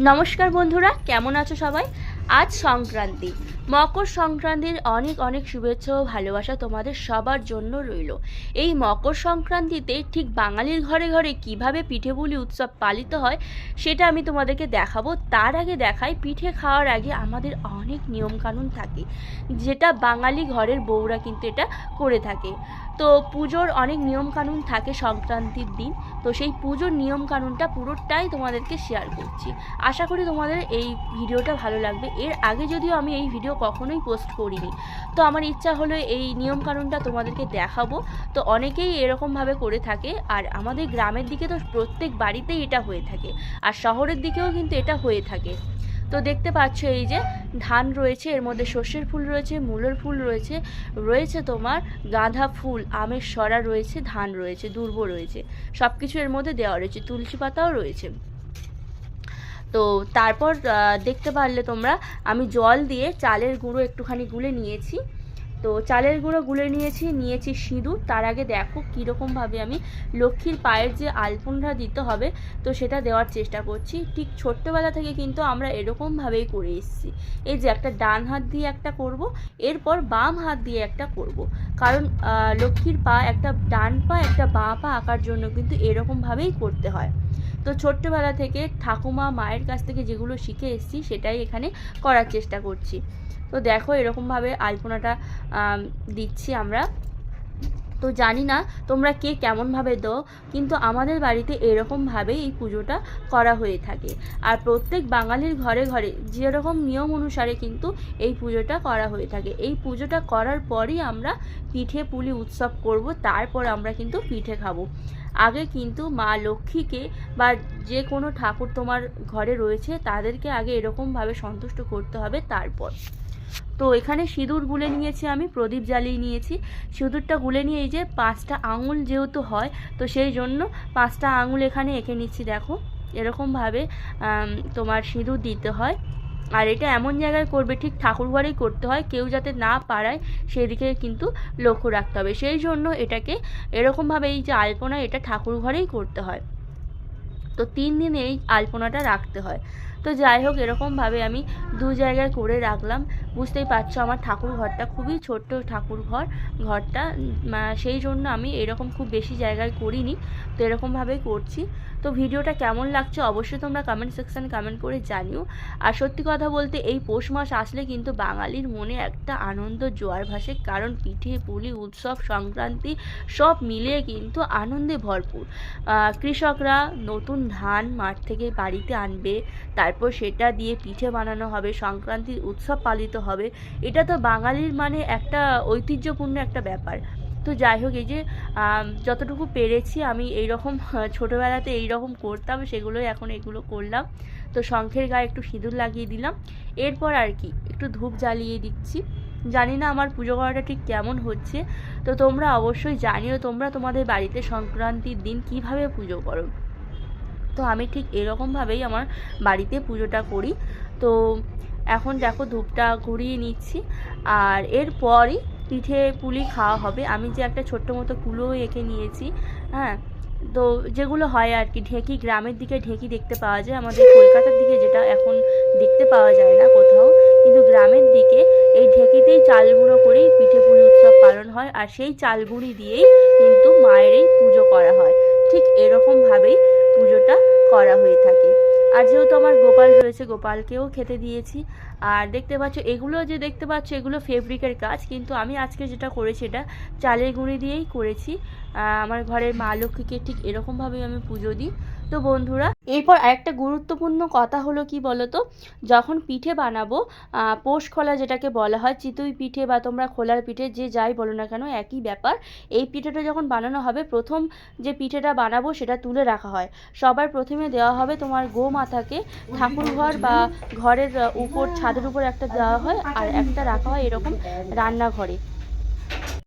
নমস্কার বন্ধুরা কেমন আছো সবাই? আজ সংক্রান্তি। মকর সংক্রান্তির অনেক অনেক শুভেচ্ছা ও ভালোবাসা তোমাদের সবার জন্য রইল। এই মকর সংক্রান্তিতে ঠিক বাঙালির ঘরে ঘরে কীভাবে পিঠে পুলি উৎসব পালিত হয়, সেটা আমি তোমাদেরকে দেখাবো। তার আগে দেখাই, পিঠে খাওয়ার আগে আমাদের অনেক নিয়মকানুন থাকে, যেটা বাঙালি ঘরের বউরা কিন্তু এটা করে থাকে। তো পুজোর অনেক নিয়মকানুন থাকে সংক্রান্তির দিন, তো সেই পুজোর নিয়মকানুনটা পুরোটাই তোমাদেরকে শেয়ার করছি। আশা করি তোমাদের এই ভিডিওটা ভালো লাগবে। এর আগে যদিও আমি এই ভিডিও কখনোই পোস্ট করিনি। তো আমার ইচ্ছা হলো এই নিয়মকানুনটা তোমাদেরকে দেখাবো। তো অনেকেই এরকমভাবে করে থাকে আর আমাদের গ্রামের দিকে তো প্রত্যেক বাড়িতেই এটা হয়ে থাকে আর শহরের দিকেও কিন্তু এটা হয়ে থাকে। তো দেখতে পাচ্ছ এই যে ধান রয়েছে, এর মধ্যে সর্ষের ফুল রয়েছে, মূলের ফুল রয়েছে রয়েছে তোমার গাঁদা ফুল, আমের সরা রয়েছে, ধান রয়েছে, দুর্ব রয়েছে সব কিছু এর মধ্যে দেওয়া রয়েছে, তুলসী পাতাও রয়েছে। তো তারপর দেখতে পারলে তোমরা, আমি জল দিয়ে চালের গুঁড়ো একটুখানি গুলে নিয়েছি। তো চালের গুঁড়ো গুলে নিয়েছি নিয়েছি সিঁদুর। তার আগে দেখো কীরকমভাবে আমি লক্ষ্মীর পায়ের যে আলপনটা দিতে হবে, তো সেটা দেওয়ার চেষ্টা করছি। ঠিক ছোট্টবেলা থেকে কিন্তু আমরা এরকমভাবেই করে এসেছি। এই যে একটা ডান হাত দিয়ে একটা করব, এরপর বাম হাত দিয়ে একটা করব। কারণ লক্ষ্মীর পা একটা, ডান পা একটা বাঁ পা আঁকার জন্য কিন্তু এরকমভাবেই করতে হয়। তো ছোট্টবেলা থেকে ঠাকুমা মায়ের কাছ থেকে যেগুলো শিখে এসেছি, সেটাই এখানে করার চেষ্টা করছি। তো দেখো এরকমভাবে আলপনাটা দিচ্ছি আমরা। তো জানি না তোমরা কে কেমনভাবে দাও, কিন্তু আমাদের বাড়িতে এরকমভাবেই এই পুজোটা করা হয়ে থাকে। আর প্রত্যেক বাঙালির ঘরে ঘরে যেরকম নিয়ম অনুসারে কিন্তু এই পুজোটা করা হয়ে থাকে। এই পুজোটা করার পরই আমরা পিঠে পুলি উৎসব করব, তারপর আমরা কিন্তু পিঠে খাব। আগে কিন্তু মা লক্ষ্মীকে বা যে কোনো ঠাকুর তোমার ঘরে রয়েছে, তাদেরকে আগে এরকমভাবে সন্তুষ্ট করতে হবে তারপর। তো এখানে সিঁদুর গুলে নিয়েছি আমি, প্রদীপ জ্বালিয়ে নিয়েছি। সিঁদুরটা গুলে নিয়ে এই যে পাঁচটা আঙুল যেহেতু হয়, তো সেই জন্য পাঁচটা আঙুল এখানে এঁকে নিচ্ছি, দেখো। এরকমভাবে তোমার সিঁদুর দিতে হয়। আর এটা এমন জায়গায় করবে, ঠিক ঠাকুর ঘরেই করতে হয়, কেউ যাতে না পারায় সেদিকে কিন্তু লক্ষ্য রাখতে হবে। সেই জন্য এটাকে এরকমভাবে এই যে আলপনা, এটা ঠাকুরঘরেই করতে হয়। তো তিন দিন এই আলপনাটা রাখতে হয়। তো যাই হোক, এরকমভাবে আমি দু জায়গায় করে রাখলাম। বুঝতেই পারছ, আমার ঠাকুর ঘরটা খুবই ছোট্ট ঠাকুর ঘর, ঘরটা সেই জন্য আমি এরকম খুব বেশি জায়গায় করিনি। তো এরকমভাবেই করছি। তো ভিডিওটা কেমন লাগছে অবশ্যই তোমরা কমেন্ট সেকশানে কমেন্ট করে জানিও। আর সত্যি কথা বলতে, এই পৌষ মাস আসলে কিন্তু বাঙালির মনে একটা আনন্দ জোয়ার ভাসে, কারণ পিঠে, পুলি, উৎসব, সংক্রান্তি সব মিলিয়ে কিন্তু আনন্দে ভরপুর। কৃষকরা নতুন ধান মাঠ থেকে বাড়িতে আনবে তারপর সেটা দিয়ে পিঠে বানানো হবে, সংক্রান্তির উৎসব পালিত হবে। এটা তো বাঙালির মানে একটা ঐতিহ্যপূর্ণ একটা ব্যাপার। তো যাই হোক, এই যে যতটুকু পেরেছি আমি এই রকম ছোটোবেলাতে এই রকম করতাম, সেগুলোই এখন এগুলো করলাম। তো শঙ্খের গায়ে একটু সিঁদুর লাগিয়ে দিলাম। এরপর আর কি, একটু ধূপ জ্বালিয়ে দিচ্ছি। জানি না আমার পুজো করাটা ঠিক কেমন হচ্ছে। তো তোমরা অবশ্যই জানিও, তোমরা তোমাদের বাড়িতে সংক্রান্তির দিন কীভাবে পুজো করো। তো আমি ঠিক এরকমভাবেই আমার বাড়িতে পুজোটা করি। তো এখন দেখো ধূপটা ঘুরিয়ে নিচ্ছি। আর এরপরই পিঠে পুলি খাওয়া হবে। আমি যে একটা ছোট্ট মতো কুলো এঁকে নিয়েছি হ্যাঁ? তো যেগুলো হয় আর কি, ঢেঁকি গ্রামের দিকে ঢেঁকি দেখতে পাওয়া যায়, আমাদের কলকাতার দিকে যেটা এখন দেখতে পাওয়া যায় না কোথাও। কিন্তু গ্রামের দিকে এই ঢেঁকিতেই চাল গুঁড়ো করেই পিঠে পুলি উৎসব পালন হয়। আর সেই চাল গুঁড়ি দিয়েই কিন্তু মায়ের এই পুজো করা হয়। ঠিক এরকমভাবেই পুজোটা করা হয়ে থাকে। আর যেহেতু আমার গোপাল রয়েছে গোপালকেও খেতে দিয়েছি। আর দেখতে পাচ্ছ, এগুলো যে দেখতে পাচ্ছ, এগুলো ফেব্রিকের কাজ, কিন্তু আমি আজকে যেটা করেছি এটা চালের গুঁড়ি দিয়েই করেছি। আমার ঘরের মা লক্ষ্মীকে ঠিক এরকমভাবেই আমি পুজো দিই। তো বন্ধুরা, এরপর আরেকটা গুরুত্বপূর্ণ কথা হলো কি বলতো, যখন পিঠে বানাবো পোষ খোলা যেটাকে বলা হয়, চিতই পিঠে বা তোমরা খোলার পিঠে যে যাই বলো না কেন, একই ব্যাপার। এই পিঠেটা যখন বানানো হবে, প্রথম যে পিঠেটা বানাবো সেটা তুলে রাখা হয়। সবার প্রথমে দেওয়া হবে তোমার গোমাতাকে ঠাকুর ঘর বা ঘরের উপর ছাদের উপর একটা দেওয়া হয় আর একটা রাখা হয় এরকম রান্নাঘরে।